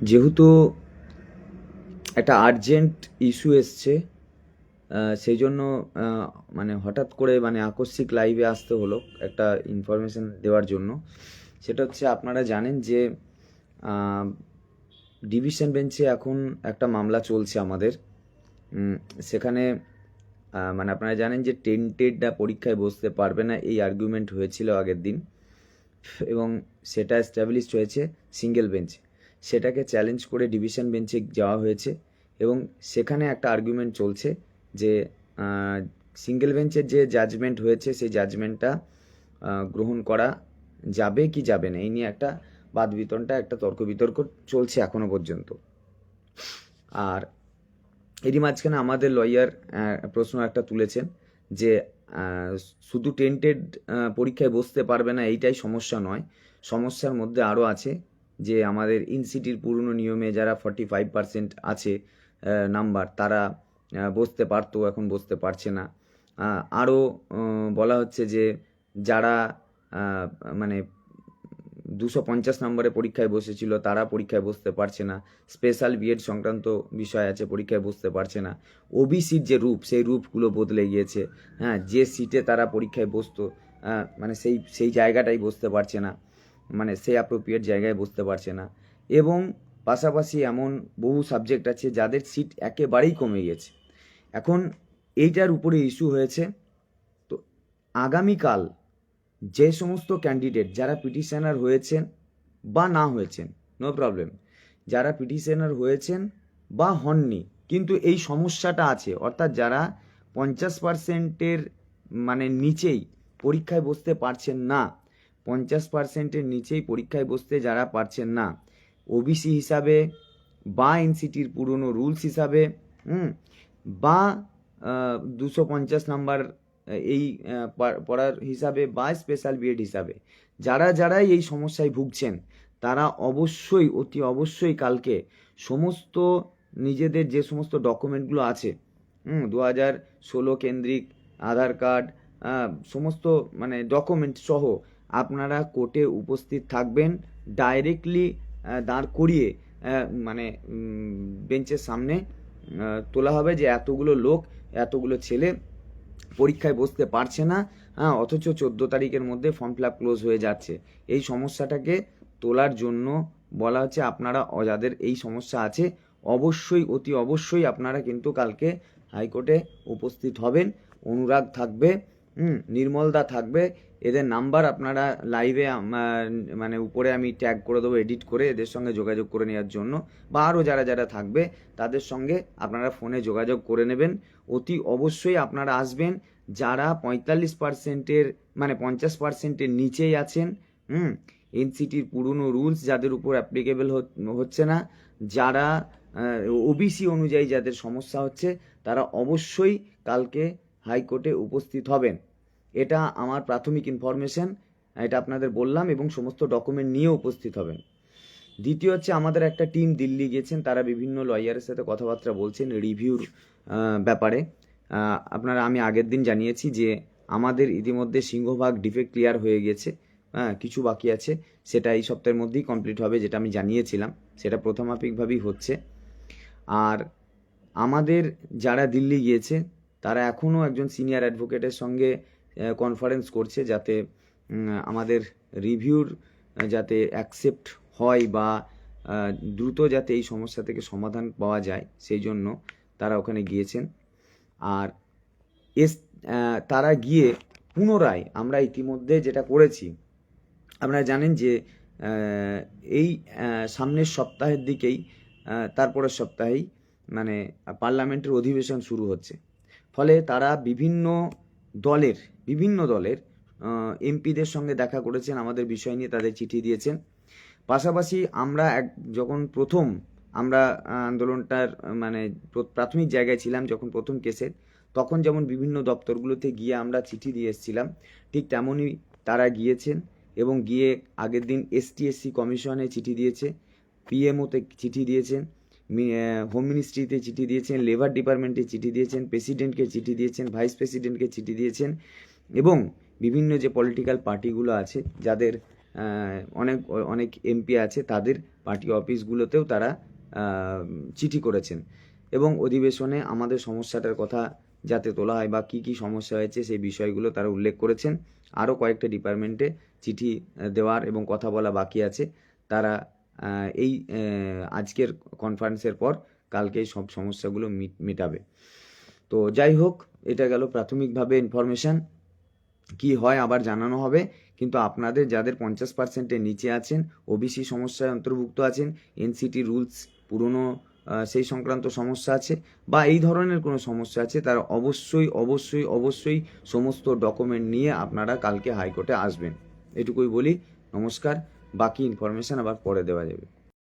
যেহেতু একটা urgent issue এসছে সেই জন্য মানে হঠাৎ করে মানে আকস্মিক লাইভে আসতে হলো একটা ইনফরমেশন দেওয়ার জন্য। সেটা হচ্ছে আপনারা জানেন যে ডিভিশন বেঞ্চে এখন একটা মামলা চলছে আমাদের। সেখানে মানে আপনারা জানেন যে টেন্টেডরা পরীক্ষায় বসতে পারবে না, এই আর্গুমেন্ট হয়েছিল আগের দিন। এবং সেটা এস্টাবলিশড হয়েছে সিঙ্গেল বেঞ্চে সেটাকে চ্যালেঞ্জ করে ডিভিশন বেঞ্চে যাওয়া হয়েছে এবং সেখানে একটা আর্গুমেন্ট চলছে যে সিঙ্গেল বেঞ্চের যে জাজমেন্ট হয়েছে সেই জাজমেন্টটা গ্রহণ করা যাবে কি যাবে না এই নিয়ে একটা বাদ বিতনটা একটা তর্ক বিতর্ক চলছে এখনও পর্যন্ত। আর এরই মাঝখানে আমাদের লয়ার প্রশ্ন একটা তুলেছেন যে শুধু টেন্টেড পরীক্ষায় বসতে পারবে না, এইটাই সমস্যা নয়। সমস্যার মধ্যে আরও আছে যে আমাদের ইনসিটির পুরনো নিয়মে যারা ফর্টি ফাইভ পার্সেন্ট আছে নাম্বার তারা বসতে পারতো, এখন বসতে পারছে না। আরও বলা হচ্ছে যে যারা মানে দুশো পঞ্চাশ নম্বরে পরীক্ষায় বসেছিল, তারা পরীক্ষায় বসতে পারছে না। স্পেশাল বিএড সংক্রান্ত বিষয় আছে, পরীক্ষায় বসতে পারছে না। ওবিসির যে রূপ, সেই রূপগুলো বদলে গিয়েছে। হ্যাঁ যে সিটে তারা পরীক্ষায় বসতো মানে সেই সেই জায়গাটাই বসতে পারছে না। মানে সে অ্যাপ্রোপ্রিয়েট জায়গায় বসতে পারছে না। এবং পাশাপাশি এমন বহু সাবজেক্ট আছে যাদের সিট একেবারেই কমে গেছে। এখন এইটার উপরে ইস্যু হয়েছে। তো আগামীকাল যে সমস্ত ক্যান্ডিডেট যারা পিটিশনার হয়েছেন বা না হয়েছেন নো প্রবলেম যারা পিটিশনার হয়েছেন বা হননি, কিন্তু এই সমস্যাটা আছে, অর্থাৎ যারা পঞ্চাশ পার্সেন্টের মানে নিচেই পরীক্ষায় বসতে পারছেন না পঞ্চাশ পার্সেন্টের নিচেই পরীক্ষায় বসতে যারা পারছেন না। ওবিসি হিসাবে বা এনসিটির পুরনো রুলস হিসাবে হুম, বা দুশো পঞ্চাশ নাম্বার এই পড়ার হিসাবে বা স্পেশাল বিএড হিসাবে। যারা যারাই এই সমস্যায় ভুগছেন তারা অবশ্যই অতি অবশ্যই কালকে সমস্ত নিজেদের যে সমস্ত ডকুমেন্টগুলো আছে হুম দু হাজার ষোলো কেন্দ্রিক আধার কার্ড সমস্ত মানে ডকুমেন্ট সহ আপনারা কোর্টে উপস্থিত থাকবেন ডাইরেক্টলি দাঁড় করিয়ে মানে বেঞ্চের সামনে তোলা হবে যে এতগুলো লোক, এতগুলো ছেলে পরীক্ষায় বসতে পারছে না হ্যাঁ অথচ চোদ্দ তারিখের মধ্যে ফর্ম ফিল আপ ক্লোজ হয়ে যাচ্ছে। এই সমস্যাটাকে তোলার জন্য বলা হচ্ছে আপনারা যাদের এই সমস্যা আছে। অবশ্যই, অতি অবশ্যই আপনারা কিন্তু কালকে হাইকোর্টে উপস্থিত হবেন। অনুরাগ থাকবে নির্মলদা থাকবে এদের নাম্বার আপনারা লাইভে মানে উপরে আমি ট্যাগ করে দেবো এডিট করে এদের সঙ্গে যোগাযোগ করে নেওয়ার জন্য। বা আরও যারা যারা থাকবে, তাদের সঙ্গে আপনারা ফোনে যোগাযোগ করে নেবেন। অতি অবশ্যই আপনারা আসবেন। যারা পঁয়তাল্লিশ পার্সেন্টের মানে পঞ্চাশ পার্সেন্টের নিচেই আছেন, হুম এনসিটির পুরনো রুলস যাদের উপর অ্যাপ্লিকেবল হচ্ছে না। যারা ওবিসি অনুযায়ী যাদের সমস্যা হচ্ছে, তারা অবশ্যই কালকে হাইকোর্টে উপস্থিত হবেন। এটা আমার প্রাথমিক ইনফরমেশন এটা আপনাদের বললাম এবং সমস্ত ডকুমেন্ট নিয়ে উপস্থিত হবেন। দ্বিতীয় হচ্ছে আমাদের একটা টিম দিল্লি গেছেন তারা বিভিন্ন লয়ারের সাথে কথাবার্তা বলছেন রিভিউর ব্যাপারে। আপনারা, আমি আগের দিন জানিয়েছি যে আমাদের ইতিমধ্যে সিংহভাগ ডিফেক্ট ক্লিয়ার হয়ে গেছে। হ্যাঁ কিছু বাকি আছে, সেটা এই সপ্তাহের মধ্যেই কমপ্লিট হবে, যেটা আমি জানিয়েছিলাম, সেটা প্রথমাপিকভাবেই হচ্ছে। আর আমাদের যারা দিল্লি গিয়েছে, তারা এখনও একজন সিনিয়র অ্যাডভোকেটের সঙ্গে কনফারেন্স করছে যাতে আমাদের রিভিউর যাতে অ্যাকসেপ্ট হয় বা দ্রুত যাতে এই সমস্যা থেকে সমাধান পাওয়া যায়, সেই জন্য তারা ওখানে গিয়েছেন। আর এস তারা গিয়ে পুনরায় আমরা ইতিমধ্যে যেটা করেছি, আপনারা জানেন যে এই সামনের সপ্তাহের দিকেই তারপরের সপ্তাহেই মানে পার্লামেন্টের অধিবেশন শুরু হচ্ছে। ফলে তারা বিভিন্ন দলের বিভিন্ন দলের এমপিদের সঙ্গে দেখা করেছেন, আমাদের বিষয় নিয়ে তাদের চিঠি দিয়েছেন। পাশাপাশি আমরা এক, যখন প্রথম আমরা আন্দোলনটার মানে প্রাথমিক জায়গায় ছিলাম, যখন প্রথম কেসের, তখন যেমন বিভিন্ন দপ্তরগুলোতে গিয়ে আমরা চিঠি দিয়ে এসেছিলাম, ঠিক তেমনই তারা গিয়েছেন এবং গিয়ে আগের দিন এসটিএসসি কমিশনে চিঠি দিয়েছে পিএমওতে চিঠি দিয়েছেন হোম মিনিস্ট্রিতে চিঠি দিয়েছেন, লেবার ডিপার্টমেন্টে চিঠি দিয়েছেন, প্রেসিডেন্টকে চিঠি দিয়েছেন, ভাইস প্রেসিডেন্টকে চিঠি দিয়েছেন এবং বিভিন্ন যে পলিটিক্যাল পার্টিগুলো আছে, যাদের অনেক অনেক এমপি আছে, তাদের পার্টি অফিসগুলোতেও তারা চিঠি করেছেন। এবং অধিবেশনে আমাদের সমস্যাটার কথা যাতে তোলা হয় বা কী কী সমস্যা হয়েছে, সেই বিষয়গুলো তারা উল্লেখ করেছেন। আরও কয়েকটা ডিপার্টমেন্টে চিঠি দেওয়ার এবং কথা বলা বাকি আছে। তারা এই আজকের কনফারেন্সের পর কালকে সব সমস্যাগুলো মিট- মেটাবে। তো যাই হোক, এটা গেল প্রাথমিকভাবে ইনফরমেশন কি হয় আবার জানানো হবে। কিন্তু আপনাদের যাদের পঞ্চাশ পার্সেন্টের নিচে আছেন ওবিসি সমস্যায় অন্তর্ভুক্ত আছেন এনসিটি রুলস পুরনো সেই সংক্রান্ত সমস্যা আছে বা এই ধরনের কোনো সমস্যা আছে, তারা অবশ্যই অবশ্যই অবশ্যই সমস্ত ডকুমেন্ট নিয়ে আপনারা কালকে হাইকোর্টে আসবেন। এটুকুই বলি, নমস্কার, বাকি ইনফরমেশন আবার পরে দেওয়া যাবে।